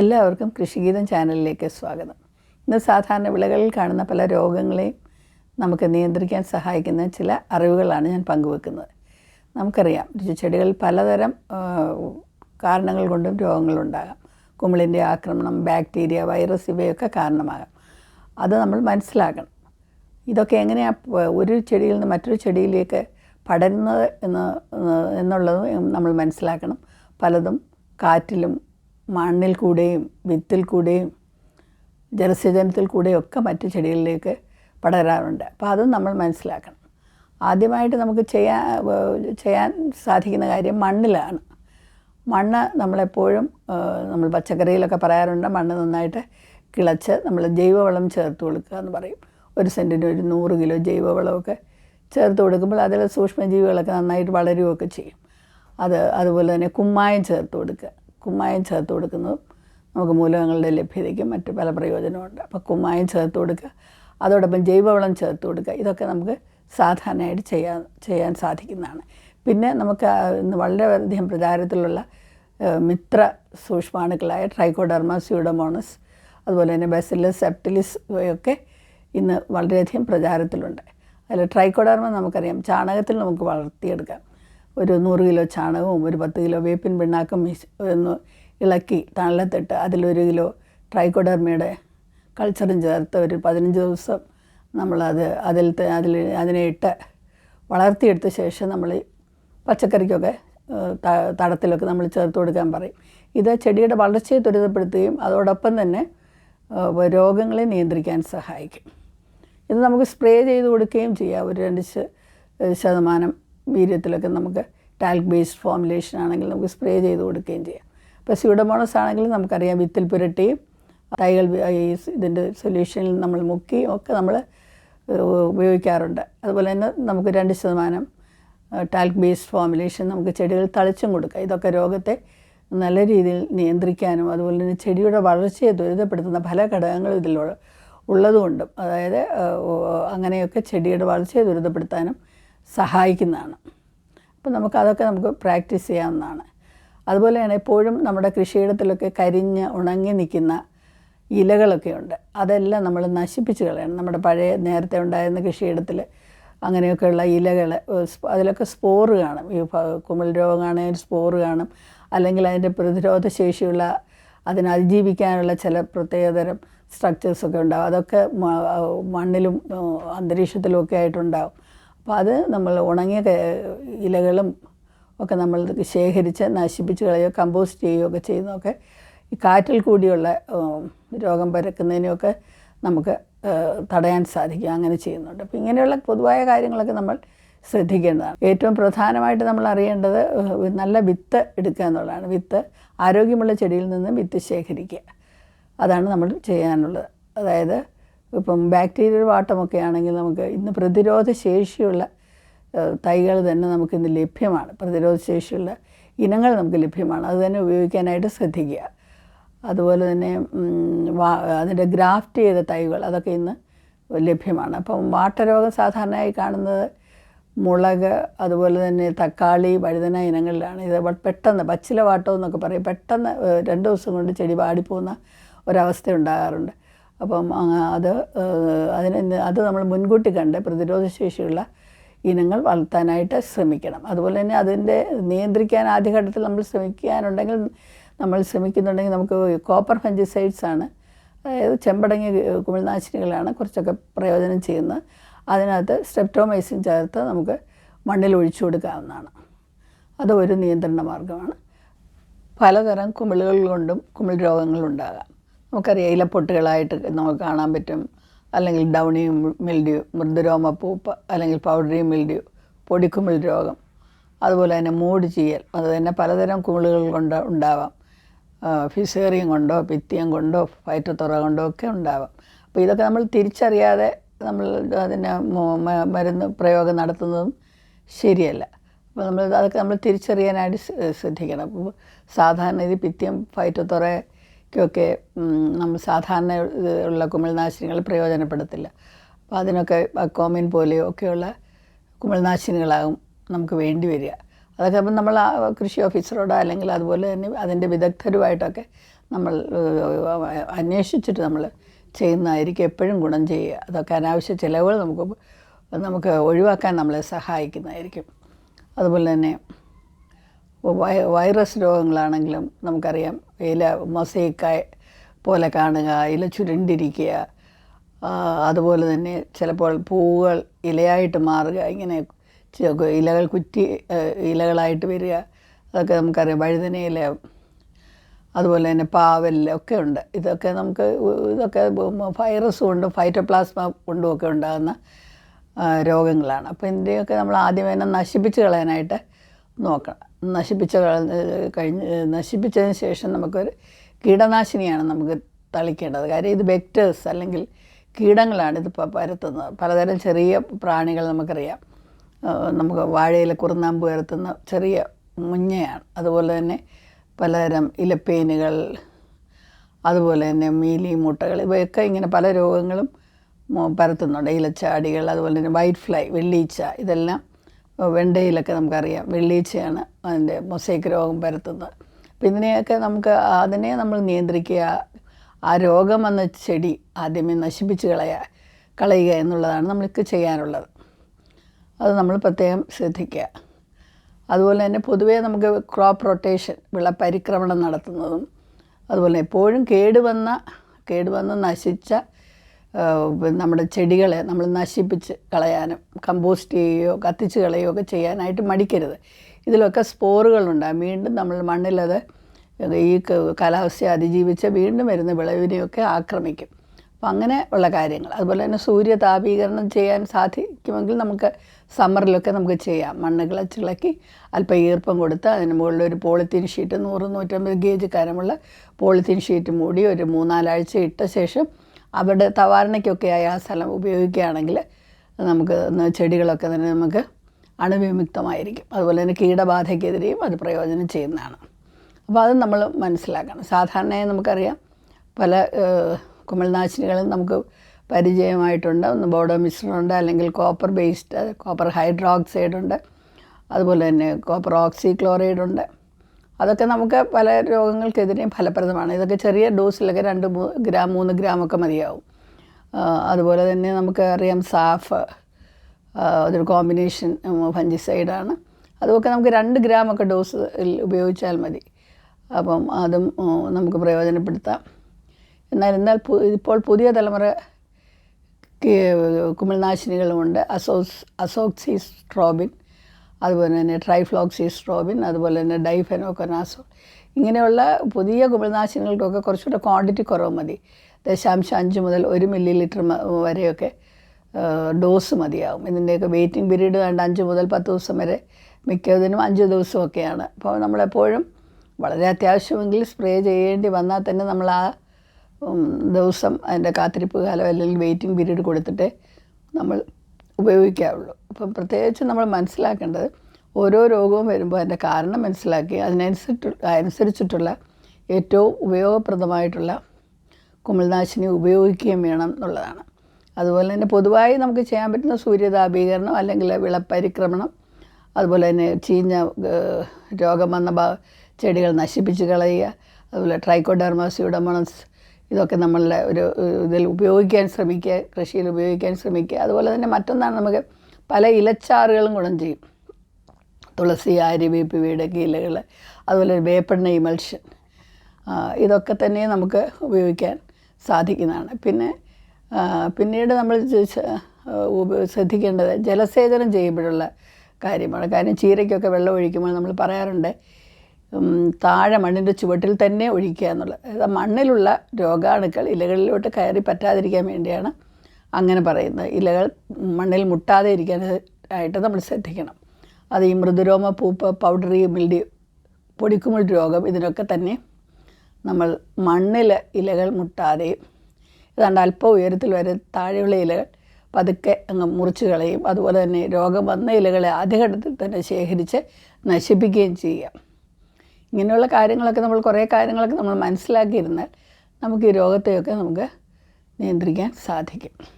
എല്ലാവർക്കും കൃഷിഗീതം ചാനലിലേക്ക് സ്വാഗതം. ഇന്ന് സാധാരണ വിളകളിൽ കാണുന്ന പല രോഗങ്ങളെയും നമുക്ക് നിയന്ത്രിക്കാൻ സഹായിക്കുന്ന ചില അറിവുകളാണ് ഞാൻ പങ്കുവെക്കുന്നത്. നമുക്കറിയാം ചെടികളിൽ പലതരം കാരണങ്ങൾ കൊണ്ടും രോഗങ്ങളുണ്ടാകാം. കുമിളിന്റെ ആക്രമണം ബാക്ടീരിയ വൈറസ് ഇവയൊക്കെ കാരണമാകാം. അത് നമ്മൾ മനസ്സിലാക്കണം. ഇതൊക്കെ എങ്ങനെയാണ് ഒരു ചെടിയിൽ നിന്ന് മറ്റൊരു ചെടിയിലേക്ക് പടരുന്നത് എന്ന് എന്നുള്ളത് നമ്മൾ മനസ്സിലാക്കണം. പലതും കാറ്റിലും മണ്ണിൽ കൂടെയും വിത്തിൽ കൂടെയും ജലസേചനത്തിൽ കൂടെയും ഒക്കെ മറ്റു ചെടികളിലേക്ക് പടരാറുണ്ട്. അപ്പോൾ അതും നമ്മൾ മനസ്സിലാക്കണം. ആദ്യമായിട്ട് നമുക്ക് ചെയ്യാൻ ചെയ്യാൻ സാധിക്കുന്ന കാര്യം മണ്ണിലാണ്. മണ്ണ് നമ്മളെപ്പോഴും നമ്മൾ പച്ചക്കറിയിലൊക്കെ പറയാറുണ്ട് മണ്ണ് നന്നായിട്ട് കിളച്ച് നമ്മൾ ജൈവവളം ചേർത്ത് കൊടുക്കുക എന്ന് പറയും. ഒരു സെന്റിന് ഒരു നൂറ് കിലോ ജൈവവളമൊക്കെ ചേർത്ത് കൊടുക്കുമ്പോൾ അതിൽ സൂക്ഷ്മജീവികളൊക്കെ നന്നായിട്ട് വളരുകയൊക്കെ ചെയ്യും. അത് അതുപോലെ തന്നെ കുമ്മായം ചേർത്ത് കൊടുക്കുക. കുമ്മായം ചേർത്ത് കൊടുക്കുന്നതും നമുക്ക് മൂലകങ്ങളുടെ ലഭ്യതയ്ക്കും മറ്റ് പല പ്രയോജനമുണ്ട് അപ്പോൾ കുമ്മായം ചേർത്ത് കൊടുക്കുക അതോടൊപ്പം ജൈവവളം ചേർത്ത് കൊടുക്കുക ഇതൊക്കെ നമുക്ക് സാധാരണയായിട്ട് ചെയ്യാൻ ചെയ്യാൻ സാധിക്കുന്നതാണ്. പിന്നെ നമുക്ക് ഇന്ന് വളരെയധികം പ്രചാരത്തിലുള്ള മിത്ര സൂക്ഷ്മാണുക്കളായ ട്രൈക്കോഡർമ സ്യൂഡമോണസ് അതുപോലെ തന്നെ ബെസിലസ് സെപ്റ്റിലിസ് ഇവയൊക്കെ ഇന്ന് വളരെയധികം പ്രചാരത്തിലുണ്ട്. അതിൽ ട്രൈക്കോഡർമ നമുക്കറിയാം. ചാണകത്തിൽ നമുക്ക് വളർത്തിയെടുക്കാം. ഒരു നൂറ് കിലോ ചാണകവും ഒരു പത്ത് കിലോ വേപ്പിൻ പിണ്ണാക്കും മിക്സ് ഒന്ന് ഇളക്കി തണലത്തിട്ട് അതിലൊരു കിലോ ട്രൈക്കോഡർമയുടെ കൾച്ചറും ചേർത്ത് ഒരു പതിനഞ്ച് ദിവസം നമ്മളത് അതിൽ അതിൽ അതിനെ ഇട്ട് വളർത്തിയെടുത്ത ശേഷം നമ്മൾ പച്ചക്കറിക്കൊക്കെ തടത്തിലൊക്കെ നമ്മൾ ചേർത്ത് കൊടുക്കാൻ പറയും. ഇത് ചെടിയുടെ വളർച്ചയെ ത്വരിതപ്പെടുത്തുകയും അതോടൊപ്പം തന്നെ രോഗങ്ങളെ നിയന്ത്രിക്കാൻ സഹായിക്കും. ഇത് നമുക്ക് സ്പ്രേ ചെയ്ത് കൊടുക്കുകയും ചെയ്യാം. ഒരു രണ്ട് ശതമാനം വീര്യത്തിലൊക്കെ നമുക്ക് ടാൽക് ബേസ്ഡ് ഫോമുലേഷൻ ആണെങ്കിൽ നമുക്ക് സ്പ്രേ ചെയ്ത് കൊടുക്കുകയും ചെയ്യാം. ഇപ്പോൾ സ്യൂഡമോണസ് ആണെങ്കിൽ നമുക്കറിയാം വിത്തിൽ പുരട്ടിയും തൈകൾ ഈ ഇതിന്റെ സൊല്യൂഷനിൽ നമ്മൾ മുക്കി ഒക്കെ നമ്മൾ ഉപയോഗിക്കാറുണ്ട്. അതുപോലെ തന്നെ നമുക്ക് രണ്ട് ശതമാനം ടാൽക് ബേസ്ഡ് ഫോമുലേഷൻ നമുക്ക് ചെടികൾ തളിച്ചും കൊടുക്കുക ഇതൊക്കെ രോഗത്തെ നല്ല രീതിയിൽ നിയന്ത്രിക്കാനും അതുപോലെ തന്നെ ചെടിയുടെ വളർച്ചയെ ത്വരിതപ്പെടുത്തുന്ന പല ഘടകങ്ങളും ഇതിലുള്ള ഉള്ളതുകൊണ്ടും അതായത് അങ്ങനെയൊക്കെ ചെടിയുടെ വളർച്ചയെ ത്വരിതപ്പെടുത്താനും സഹായിക്കുന്നതാണ്. അപ്പോൾ നമുക്കതൊക്കെ നമുക്ക് പ്രാക്ടീസ് ചെയ്യാവുന്നതാണ്. അതുപോലെ തന്നെ എപ്പോഴും നമ്മുടെ കൃഷിയിടത്തിലൊക്കെ കരിഞ്ഞ് ഉണങ്ങി നിൽക്കുന്ന ഇലകളൊക്കെ ഉണ്ട്. അതെല്ലാം നമ്മൾ നശിപ്പിച്ച് കളയണം. നമ്മുടെ പഴയ നേരത്തെ ഉണ്ടായിരുന്ന കൃഷിയിടത്തിൽ അങ്ങനെയൊക്കെയുള്ള ഇലകൾ അതിലൊക്കെ സ്പോറ് കാണും. ഈ കുമിൾ രോഗമാണെങ്കിൽ സ്പോറ് കാണും. അല്ലെങ്കിൽ അതിന്റെ പ്രതിരോധ ശേഷിയുള്ള അതിനെ അതിജീവിക്കാനുള്ള ചില പ്രത്യേകതരം സ്ട്രക്ചേഴ്സൊക്കെ ഉണ്ടാവും. അതൊക്കെ മണ്ണിലും അന്തരീക്ഷത്തിലും ഒക്കെ ആയിട്ടുണ്ടാവും. അപ്പോൾ അത് നമ്മൾ ഉണങ്ങിയ ഇലകളും ഒക്കെ നമ്മൾ ശേഖരിച്ച് നശിപ്പിച്ച് കളയുകയോ കമ്പോസ്റ്റ് ചെയ്യുകയോ ഒക്കെ ചെയ്യുന്നതൊക്കെ ഈ കാറ്റിൽ കൂടിയുള്ള രോഗം പരക്കുന്നതിനെയൊക്കെ നമുക്ക് തടയാൻ സാധിക്കും. അങ്ങനെ ചെയ്യുന്നുണ്ട്. അപ്പോൾ ഇങ്ങനെയുള്ള പൊതുവായ കാര്യങ്ങളൊക്കെ നമ്മൾ ശ്രദ്ധിക്കേണ്ടതാണ്. ഏറ്റവും പ്രധാനമായിട്ട് നമ്മൾ അറിയേണ്ടത് നല്ല വിത്ത് എടുക്കുക എന്നുള്ളതാണ്. വിത്ത് ആരോഗ്യമുള്ള ചെടിയിൽ നിന്ന് വിത്ത് ശേഖരിക്കുക. അതാണ് നമ്മൾ ചെയ്യാനുള്ളത്. അതായത് ഇപ്പം ബാക്ടീരിയൽ വാട്ടമൊക്കെ ആണെങ്കിൽ നമുക്ക് ഇന്ന് പ്രതിരോധ ശേഷിയുള്ള തൈകൾ തന്നെ നമുക്ക് ഇന്ന് ലഭ്യമാണ്. പ്രതിരോധ ശേഷിയുള്ള ഇനങ്ങൾ നമുക്ക് ലഭ്യമാണ്. അത് തന്നെ ഉപയോഗിക്കാനായിട്ട് ശ്രദ്ധിക്കുക. അതുപോലെ തന്നെ അതിന്റെ ഗ്രാഫ്റ്റ് ചെയ്ത തൈകൾ അതൊക്കെ ഇന്ന് ലഭ്യമാണ്. അപ്പം വാട്ടരോഗം സാധാരണയായി കാണുന്നത് മുളക് അതുപോലെ തന്നെ തക്കാളി വഴുതന ഇനങ്ങളിലാണ്. ഇത് പെട്ടെന്ന് പച്ചില വാട്ടം എന്നൊക്കെ പറയും. പെട്ടെന്ന് രണ്ട് ദിവസം കൊണ്ട് ചെടി വാടിപ്പോകുന്ന ഒരവസ്ഥ ഉണ്ടാകാറുണ്ട്. അപ്പം അത് അതിന് അത് നമ്മൾ മുൻകൂട്ടി കണ്ട് പ്രതിരോധശേഷിയുള്ള ഇനങ്ങൾ വളർത്താനായിട്ട് ശ്രമിക്കണം. അതുപോലെ തന്നെ അതിന്റെ നിയന്ത്രിക്കാൻ ആദ്യഘട്ടത്തിൽ നമ്മൾ ശ്രമിക്കാനുണ്ടെങ്കിൽ നമ്മൾ ശ്രമിക്കുന്നുണ്ടെങ്കിൽ നമുക്ക് കോപ്പർ ഫെഞ്ചിസൈഡ്സ് ആണ് അതായത് ചെമ്പടങ്ങിയ കുമിൾനാശിനികളാണ് കുറച്ചൊക്കെ പ്രയോജനം ചെയ്യുന്നത്. അതിനകത്ത് സ്ട്രെപ്റ്റോമൈസിൻ ചേർത്ത് നമുക്ക് മണ്ണിൽ ഒഴിച്ചു കൊടുക്കാവുന്നതാണ്. അത് ഒരു നിയന്ത്രണ മാർഗമാണ്. പലതരം കുമിളുകൾ കൊണ്ടും കുമിൾ രോഗങ്ങളുണ്ടാകാം നമുക്കറിയാം ഇലപ്പൊട്ടുകളായിട്ട് നമുക്ക് കാണാൻ പറ്റും. അല്ലെങ്കിൽ ഡൗണി മിൽഡ്യൂ മൃദുരോമപ്പൂപ്പ് അല്ലെങ്കിൽ പൗഡറി മിൽഡ്യൂ പൊടിക്കുമിൾ രോഗം. അതുപോലെ തന്നെ മൂട് ചെയ്യൽ. അത് തന്നെ പലതരം കുമിളുകൾ കൊണ്ട് ഉണ്ടാവാം. ഫിസേറിയം കൊണ്ടോ പിത്തിയം കൊണ്ടോ വയറ്റത്തുറ കൊണ്ടോ ഒക്കെ ഉണ്ടാവാം. അപ്പോൾ ഇതൊക്കെ നമ്മൾ തിരിച്ചറിയാതെ നമ്മൾ അതിന് മരുന്ന് പ്രയോഗം നടത്തുന്നതും ശരിയല്ല. അപ്പോൾ നമ്മൾ അതൊക്കെ നമ്മൾ തിരിച്ചറിയാനായിട്ട് ശ്ര- ശ്രദ്ധിക്കണം. അപ്പോൾ സാധാരണ ഇത് പിത്യം ഫൈറ്റോത്തൊറയ്ക്കൊക്കെ നമ്മൾ സാധാരണ ഉള്ള കുമിൾനാശിനികൾ പ്രയോജനപ്പെടുത്തില്ല. അപ്പോൾ അതിനൊക്കെ കോമിൻ പോലെയോ ഒക്കെയുള്ള കുമിൾനാശിനികളാകും നമുക്ക് വേണ്ടി വരിക. അതൊക്കെ അപ്പം നമ്മൾ കൃഷി ഓഫീസറോടോ അല്ലെങ്കിൽ അതുപോലെ തന്നെ അതിന്റെ വിദഗ്ധരുമായിട്ടൊക്കെ നമ്മൾ അന്വേഷിച്ചിട്ട് നമ്മൾ ചെയ്യുന്നതായിരിക്കും എപ്പോഴും ഗുണം ചെയ്യുക. അതൊക്കെ അനാവശ്യ ചിലവുകൾ നമുക്ക് നമുക്ക് ഒഴിവാക്കാൻ നമ്മളെ സഹായിക്കുന്നതായിരിക്കും. അതുപോലെ തന്നെ വൈറസ് രോഗങ്ങളാണെങ്കിലും നമുക്കറിയാം. ഇല മൊസൈക്കായ പോലെ കാണുക ഇല ചുരുണ്ടിരിക്കുക അതുപോലെ തന്നെ ചിലപ്പോൾ പൂവുകൾ ഇലയായിട്ട് മാറുക ഇങ്ങനെ ഇലകൾ കുറ്റി ഇലകളായിട്ട് വരിക അതൊക്കെ നമുക്കറിയാം. വഴുതനയില അതുപോലെ തന്നെ പാവലിൽ ഒക്കെ ഉണ്ട്. ഇതൊക്കെ നമുക്ക് ഇതൊക്കെ വൈറസ് കൊണ്ടും ഫൈറ്റോപ്ലാസ്മ കൊണ്ടും ഒക്കെ ഉണ്ടാകുന്ന രോഗങ്ങളാണ്. അപ്പോൾ ഇതിന്റെയൊക്കെ നമ്മൾ ആദ്യം തന്നെ നശിപ്പിച്ച് കളയാനായിട്ട് നോക്കണം. നശിപ്പിച്ച് കഴിഞ്ഞ് നശിപ്പിച്ചതിന് ശേഷം നമുക്കൊരു കീടനാശിനിയാണ് നമുക്ക് തളിക്കേണ്ടത്. കാര്യം ഇത് വെക്ടേഴ്സ് അല്ലെങ്കിൽ കീടങ്ങളാണ് ഇത് പരത്തുന്നത് പലതരം ചെറിയ പ്രാണികൾ നമുക്കറിയാം. നമുക്ക് വാഴയിലെ കുറുനാമ്പ് പരത്തുന്ന ചെറിയ മുഞ്ഞയാണ്. അതുപോലെ തന്നെ പലതരം ഇലപ്പേനുകൾ അതുപോലെ തന്നെ മീലി മുട്ടകൾ ഇവയൊക്കെ ഇങ്ങനെ പല രോഗങ്ങളും പരത്തുന്നുണ്ട്. ഇലച്ചാടികൾ അതുപോലെ തന്നെ വൈറ്റ് ഫ്ലൈ വെള്ളീച്ച ഇതെല്ലാം വെണ്ടയിലൊക്കെ നമുക്കറിയാം. വെള്ളീച്ചയാണ് അതിന്റെ മൊസൈക്ക് രോഗം പരത്തുന്നത്. അപ്പം ഇതിനെയൊക്കെ നമുക്ക് അതിനെ നമ്മൾ നിയന്ത്രിക്കുക. ആ രോഗം വന്ന ചെടി ആദ്യമേ നശിപ്പിച്ച് കളയുക കളയുക എന്നുള്ളതാണ് നമ്മൾക്ക് ചെയ്യാനുള്ളത്. അത് നമ്മൾ പ്രത്യേകം ശ്രദ്ധിക്കുക. അതുപോലെ തന്നെ പൊതുവേ നമുക്ക് ക്രോപ്പ് റൊട്ടേഷൻ വിള പരിക്രമണം നടത്തുന്നതും അതുപോലെ എപ്പോഴും കേടുവന്ന കേടുവന്ന് നശിച്ച നമ്മുടെ ചെടികളെ നമ്മൾ നശിപ്പിച്ച് കളയാനും കമ്പോസ്റ്റ് ചെയ്യുകയോ കത്തിച്ച് കളയുകയോ ഒക്കെ ചെയ്യാനായിട്ട് മടിക്കരുത്. ഇതിലൊക്കെ സ്പോറുകളുണ്ടാകും വീണ്ടും നമ്മൾ മണ്ണിലത് ഈ കാലാവസ്ഥയെ അതിജീവിച്ച് വീണ്ടും വരുന്ന വിളവിനെയൊക്കെ ആക്രമിക്കും. അപ്പം അങ്ങനെ ഉള്ള കാര്യങ്ങൾ. അതുപോലെ തന്നെ സൂര്യ താപീകരണം ചെയ്യാൻ സാധിക്കുമെങ്കിൽ നമുക്ക് സമ്മറിലൊക്കെ നമുക്ക് ചെയ്യാം. മണ്ണ് കിളച്ചിളക്കി അല്പം ഈർപ്പം കൊടുത്ത് അതിന് മുകളിൽ ഒരു പോളിത്തീൻ ഷീറ്റ് നൂറ് നൂറ്റമ്പത് ഗേജ് കനമുള്ള പോളിത്തീൻ ഷീറ്റ് മൂടി ഒരു മൂന്നാലാഴ്ച ഇട്ട ശേഷം അവിടെ തവാരണയ്ക്കൊക്കെയായി ആ സ്ഥലം ഉപയോഗിക്കുകയാണെങ്കിൽ നമുക്ക് ചെടികളൊക്കെ തന്നെ നമുക്ക് അണുവിമുക്തമായിരിക്കും. അതുപോലെ തന്നെ കീടബാധയ്ക്കെതിരെയും അത് പ്രയോജനം ചെയ്യുന്നതാണ്. അപ്പോൾ അത് നമ്മൾ മനസ്സിലാക്കണം. സാധാരണയായി നമുക്കറിയാം പല കുമിൾനാശിനികളും നമുക്ക് പരിചയമായിട്ടുണ്ട്. ഒന്ന് ബോഡോ മിശ്രണമുണ്ട് അല്ലെങ്കിൽ കോപ്പർ ബേസ്ഡ് കോപ്പർ ഹൈഡ്രോക്സൈഡ് ഉണ്ട്. അതുപോലെ തന്നെ കോപ്പർ ഓക്സി ക്ലോറൈഡ് ഉണ്ട്. അതൊക്കെ നമുക്ക് പല രോഗങ്ങൾക്കെതിരെയും ഫലപ്രദമാണ്. ഇതൊക്കെ ചെറിയ ഡോസിലൊക്കെ രണ്ട് ഗ്രാം മൂന്ന് ഗ്രാമൊക്കെ മതിയാവും. അതുപോലെ തന്നെ നമുക്ക് അറിയാം സാഫ് അതൊരു കോമ്പിനേഷൻ ഫഞ്ചിസൈഡാണ് അതുമൊക്കെ നമുക്ക് രണ്ട് ഗ്രാമൊക്കെ ഡോസ് ഉപയോഗിച്ചാൽ മതി. അപ്പം അതും നമുക്ക് പ്രയോജനപ്പെടുത്താം. എന്നാൽ എന്നാൽ ഇപ്പോൾ പുതിയ തലമുറ കുമിൾനാശിനികളുമുണ്ട്. അസോസ് അസോക്സിസ്ട്രോബിൻ അതുപോലെ തന്നെ ട്രൈഫ്ലോക്സിസ്ട്രോബിൻ അതുപോലെ തന്നെ ഡൈഫെനോക്കനാസോൾ ഇങ്ങനെയുള്ള പുതിയ കുമിൾനാശിനികൾക്കൊക്കെ കുറച്ചുകൂടെ ക്വാണ്ടിറ്റി കുറവ് മതി. ദശാംശം അഞ്ച് മുതൽ ഒരു മില്ലി ലിറ്റർ വരെയൊക്കെ ഡോസ് മതിയാവും. ഇതിന്റെയൊക്കെ വെയിറ്റിംഗ് പീരീഡ് കണ്ട് അഞ്ച് മുതൽ പത്ത് ദിവസം വരെ മിക്കതിനും അഞ്ച് ദിവസമൊക്കെയാണ്. അപ്പോൾ നമ്മളെപ്പോഴും വളരെ അത്യാവശ്യമെങ്കിൽ സ്പ്രേ ചെയ്യേണ്ടി വന്നാൽ തന്നെ നമ്മൾ ആ ദിവസം അതിന്റെ കാത്തിരിപ്പ് കാലം അല്ലെങ്കിൽ വെയിറ്റിംഗ് പീരീഡ് കൊടുത്തിട്ട് നമ്മൾ ഉപയോഗിക്കാവുള്ളൂ അപ്പം പ്രത്യേകിച്ച് നമ്മൾ മനസ്സിലാക്കേണ്ടത് ഓരോ രോഗവും വരുമ്പോൾ അതിന്റെ കാരണം മനസ്സിലാക്കി അതിനനുസരിച്ച് അനുസരിച്ചിട്ടുള്ള ഏറ്റവും ഉപയോഗപ്രദമായിട്ടുള്ള കുമിൾനാശിനി ഉപയോഗിക്കുകയും വേണം എന്നുള്ളതാണ്. അതുപോലെ തന്നെ പൊതുവായി നമുക്ക് ചെയ്യാൻ പറ്റുന്ന സൂര്യതാപീകരണം അല്ലെങ്കിൽ വിളപ്പരിക്രമണം അതുപോലെ തന്നെ ചീഞ്ഞ രോഗം വന്ന ചെടികൾ നശിപ്പിച്ച് കളയുക അതുപോലെ ട്രൈക്കോഡെർമാസിയുഡമണസ് ഇതൊക്കെ നമ്മളുടെ ഒരു ഇതിൽ ഉപയോഗിക്കാൻ ശ്രമിക്കുക കൃഷിയിൽ ഉപയോഗിക്കാൻ ശ്രമിക്കുക. അതുപോലെ തന്നെ മറ്റൊന്നാണ് നമുക്ക് പല ഇലച്ചാറുകളും ഗുണം ചെയ്യും. തുളസി ആരി വേപ്പ് വീടൊക്കെ ഇലകൾ അതുപോലെ വേപ്പെണ്ണ ഇമൽഷൻ ഇതൊക്കെ തന്നെ നമുക്ക് ഉപയോഗിക്കാൻ സാധിക്കുന്നതാണ്. പിന്നെ പിന്നീട് നമ്മൾ ശ്രദ്ധിക്കേണ്ടത് ജലസേചനം ചെയ്യുമ്പോഴുള്ള കാര്യമാണ്. കാരണം ചീരയ്ക്കൊക്കെ വെള്ളം ഒഴിക്കുമ്പോൾ നമ്മൾ പറയാറുണ്ട് താഴെ മണ്ണിന്റെ ചുവട്ടിൽ തന്നെ ഒഴിക്കുക എന്നുള്ളത്. അതായത് മണ്ണിലുള്ള രോഗാണുക്കൾ ഇലകളിലോട്ട് കയറി പറ്റാതിരിക്കാൻ വേണ്ടിയാണ് അങ്ങനെ പറയുന്നത്. ഇലകൾ മണ്ണിൽ മുട്ടാതെ ഇരിക്കാൻ ആയിട്ട് നമ്മൾ ശ്രദ്ധിക്കണം. അത് ഈ മൃദുരോമ പൂപ്പ് പൗഡറി മിൽഡി പൊടിക്കുമിൾ രോഗം ഇതിനൊക്കെ തന്നെ നമ്മൾ മണ്ണിൽ ഇലകൾ മുട്ടാതെയും ഏതാണ്ട് അല്പം ഉയരത്തിൽ വരെ താഴെയുള്ള ഇലകൾ പതുക്കെ അങ്ങ് മുറിച്ച് കളയും. അതുപോലെ തന്നെ രോഗം വന്ന ഇലകളെ ആദ്യഘട്ടത്തിൽ തന്നെ ശേഖരിച്ച് നശിപ്പിക്കുകയും ചെയ്യാം ഇങ്ങനെയുള്ള കാര്യങ്ങളൊക്കെ നമ്മൾ കുറേ കാര്യങ്ങളൊക്കെ നമ്മൾ മനസ്സിലാക്കിയിരുന്നാൽ നമുക്ക് ഈ രോഗത്തെയൊക്കെ നമുക്ക് നിയന്ത്രിക്കാൻ സാധിക്കും.